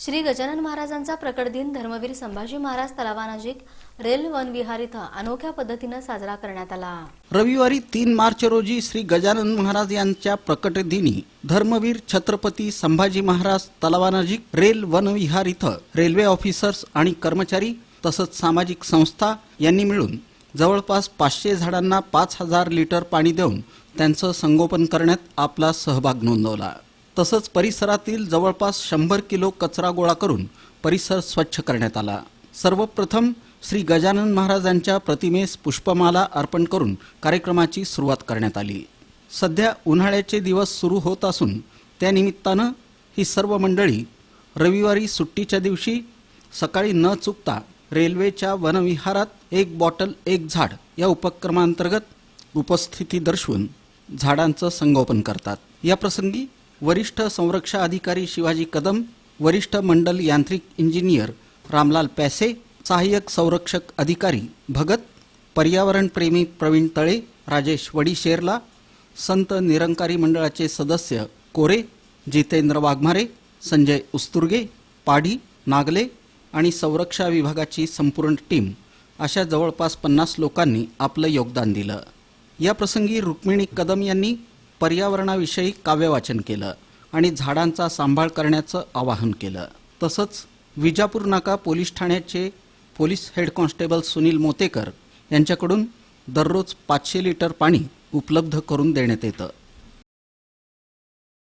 श्री गजानन महाराजांचा प्रकट दिन धर्मवीर संभाजी महाराज तलावानाजिक रेल वन विहार इथं अनोख्या पद्धतीनं साजरा करण्यात आला. रविवारी तीन मार्च रोजी श्री गजानन महाराज यांच्या प्रकट दिनी धर्मवीर छत्रपती संभाजी महाराज तलावानाजिक रेल वनविहार इथं रेल्वे ऑफिसर्स आणि कर्मचारी तसंच सामाजिक संस्था यांनी मिळून जवळपास पाचशे झाडांना पाच हजार लिटर पाणी देऊन त्यांचं संगोपन करण्यात आपला सहभाग नोंदवला. तसंच परिसरातील जवळपास शंभर किलो कचरा गोळा करून परिसर स्वच्छ करण्यात आला. सर्वप्रथम श्री गजानन महाराजांच्या प्रतिमेस पुष्पमाला अर्पण करून कार्यक्रमाची सुरुवात करण्यात आली. सध्या उन्हाळ्याचे दिवस सुरू होत असून त्यानिमित्तानं ही सर्व मंडळी रविवारी सुट्टीच्या दिवशी सकाळी न चुकता रेल्वेच्या वनविहारात एक बॉटल एक झाड या उपक्रमांतर्गत उपस्थिती दर्शवून झाडांचं संगोपन करतात. या प्रसंगी वरिष्ठ संरक्षण अधिकारी शिवाजी कदम वरिष्ठ मंडल यांत्रिक इंजिनियर रामलाल पैसे सहाय्यक संरक्षक अधिकारी भगत पर्यावरणप्रेमी प्रवीण तळे राजेश वडीशेरला संत निरंकारी मंडळाचे सदस्य कोरे जितेंद्र वाघमारे संजय उस्तुर्गे पाडी नागले आणि संरक्षा विभागाची संपूर्ण टीम अशा जवळपास पन्नास लोकांनी आपलं योगदान दिलं. या प्रसंगी रुक्मिणी कदम यांनी पर्यावरणाविषयी काव्यवाचन केलं आणि झाडांचा सांभाळ करण्याचं आवाहन केलं. तसंच विजापूर नाका पोलीस ठाण्याचे police head constable Sunil Motekar यांच्याकडून दररोज पाचशे लिटर पाणी उपलब्ध करून देण्यात येतं.